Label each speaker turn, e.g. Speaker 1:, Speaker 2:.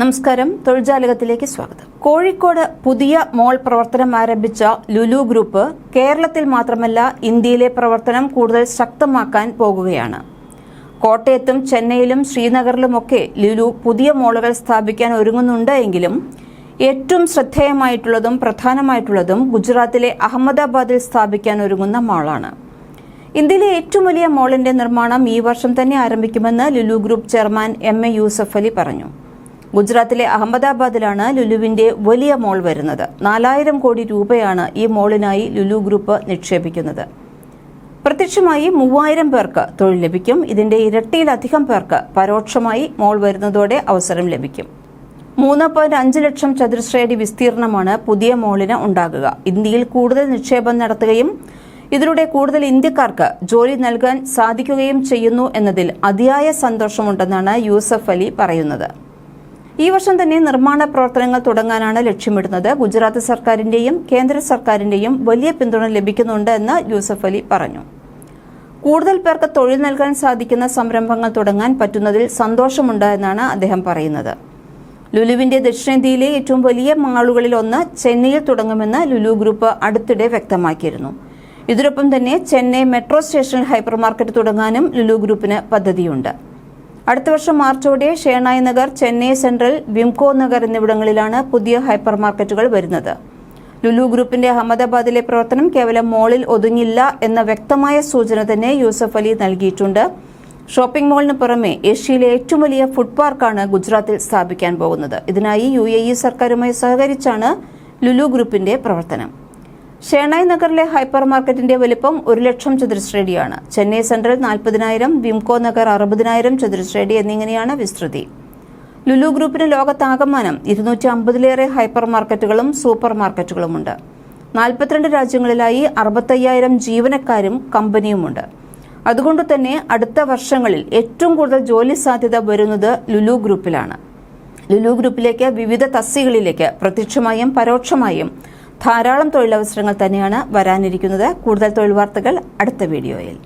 Speaker 1: നമസ്കാരം. തൊഴിൽജാലകത്തിലേക്ക് സ്വാഗതം. കോഴിക്കോട് പുതിയ മോൾ പ്രവർത്തനം ആരംഭിച്ച ലുലു ഗ്രൂപ്പ് കേരളത്തിൽ മാത്രമല്ല ഇന്ത്യയിലെ പ്രവർത്തനം കൂടുതൽ ശക്തമാക്കാൻ പോകുകയാണ്. കോട്ടയത്തും ചെന്നൈയിലും ശ്രീനഗറിലുമൊക്കെ ലുലു പുതിയ മോളുകൾ സ്ഥാപിക്കാൻ ഒരുങ്ങുന്നുണ്ട് എങ്കിലും ഏറ്റവും ശ്രദ്ധേയമായിട്ടുള്ളതും പ്രധാനമായിട്ടുള്ളതും ഗുജറാത്തിലെ അഹമ്മദാബാദിൽ സ്ഥാപിക്കാൻ ഒരുങ്ങുന്ന മാളാണ്. ഇന്ത്യയിലെ ഏറ്റവും വലിയ മോളിന്റെ നിർമ്മാണം ഈ വർഷം തന്നെ ആരംഭിക്കുമെന്ന് Lulu group chairman M A Yusuff Ali പറഞ്ഞു. ഗുജറാത്തിലെ അഹമ്മദാബാദിലാണ് ലുലുവിന്റെ വലിയ മോൾ വരുന്നത്. നാലായിരം കോടി രൂപയാണ് ഈ മോളിനായി ലുലു ഗ്രൂപ്പ് നിക്ഷേപിക്കുന്നത്. പ്രത്യക്ഷമായി മൂവായിരം പേർക്ക് തൊഴിൽ ലഭിക്കും. ഇതിന്റെ ഇരട്ടിയിലധികം പേർക്ക് പരോക്ഷമായി മോൾ വരുന്നതോടെ അവസരം ലഭിക്കും. മൂന്ന് പോയിന്റ് അഞ്ച് ലക്ഷം ചതുരശ്രയടി വിസ്തീർണമാണ് പുതിയ മോളിന് ഉണ്ടാകുക. ഇന്ത്യയിൽ കൂടുതൽ നിക്ഷേപം നടത്തുകയും ഇതിലൂടെ കൂടുതൽ ഇന്ത്യക്കാർക്ക് ജോലി നൽകാൻ സാധിക്കുകയും ചെയ്യുന്നു എന്നതിൽ അതിയായ സന്തോഷമുണ്ടെന്നാണ് യൂസഫ് അലി പറയുന്നത്. ഈ വർഷം തന്നെ നിർമ്മാണ പ്രവർത്തനങ്ങൾ തുടങ്ങാനാണ് ലക്ഷ്യമിടുന്നത്. ഗുജറാത്ത് സർക്കാരിന്റെയും കേന്ദ്ര സർക്കാരിന്റെയും വലിയ പിന്തുണ ലഭിക്കുന്നുണ്ട് എന്ന് യൂസഫ് അലി പറഞ്ഞു. കൂടുതൽ പേർക്ക് തൊഴിൽ നൽകാൻ സാധിക്കുന്ന സംരംഭങ്ങൾ തുടങ്ങാൻ പറ്റുന്നതിൽ സന്തോഷമുണ്ട് എന്നാണ് അദ്ദേഹം പറയുന്നത്. ലുലുവിന്റെ ദക്ഷിണേന്ത്യയിലെ ഏറ്റവും വലിയ മാളുകളിൽ ഒന്ന് ചെന്നൈയിൽ തുടങ്ങുമെന്ന് ലുലു ഗ്രൂപ്പ് അടുത്തിടെ വ്യക്തമാക്കിയിരുന്നു. ഇതിനൊപ്പം തന്നെ ചെന്നൈ മെട്രോ സ്റ്റേഷനിൽ ഹൈപ്പർ മാർക്കറ്റ് തുടങ്ങാനും ലുലു ഗ്രൂപ്പിന് പദ്ധതിയുണ്ട്. അടുത്ത വർഷം മാർച്ചോടെ ഷേണായ് നഗർ ചെന്നൈ സെൻട്രൽ വിംകോ നഗർ എന്നിവിടങ്ങളിലാണ് പുതിയ ഹൈപ്പർ മാർക്കറ്റുകൾ വരുന്നത്. ലുലു ഗ്രൂപ്പിന്റെ അഹമ്മദാബാദിലെ പ്രവർത്തനം കേവലം മോളിൽ ഒതുങ്ങില്ല എന്ന വ്യക്തമായ സൂചന തന്നെ യൂസഫ് അലി നൽകിയിട്ടുണ്ട്. ഷോപ്പിംഗ് മോളിന് പുറമെ ഏഷ്യയിലെ ഏറ്റവും വലിയ ഫുഡ് പാർക്കാണ് ഗുജറാത്തിൽ സ്ഥാപിക്കാൻ പോകുന്നത്. ഇതിനായി യു സർക്കാരുമായി സഹകരിച്ചാണ് ലുലു ഗ്രൂപ്പിന്റെ പ്രവർത്തനം. ഷേണായ് നഗറിലെ ഹൈപ്പർ മാർക്കറ്റിന്റെ വലിപ്പം ഒരു ലക്ഷം ചതുരശ്രടിയാണ്. ചെന്നൈ സെൻട്രൽ നാൽപ്പതിനായിരം വിംകോ നഗർ അറുപതിനായിരം ചതുരശ്രേടി എന്നിങ്ങനെയാണ് വിസ്തൃതി. ലുലു ഗ്രൂപ്പിന് ലോകത്താകമാനം ഇരുന്നൂറ്റി അമ്പതിലേറെ ഹൈപ്പർ മാർക്കറ്റുകളും സൂപ്പർ മാർക്കറ്റുകളുമുണ്ട്. നാൽപ്പത്തിരണ്ട് രാജ്യങ്ങളിലായി അറുപത്തയ്യായിരം ജീവനക്കാരും കമ്പനിയുമുണ്ട്. അതുകൊണ്ട് തന്നെ അടുത്ത വർഷങ്ങളിൽ ഏറ്റവും കൂടുതൽ ജോലി സാധ്യത വരുന്നത് ലുലു ഗ്രൂപ്പിലാണ്. ലുലു ഗ്രൂപ്പിലേക്ക് വിവിധ തസ്തികളിലേക്ക് പ്രത്യക്ഷമായും പരോക്ഷമായും ധാരാളം തൊഴിലവസരങ്ങൾ തന്നെയാണ് വരാനിരിക്കുന്നത്. കൂടുതൽ തൊഴിൽ വാർത്തകൾ അടുത്ത വീഡിയോയിൽ.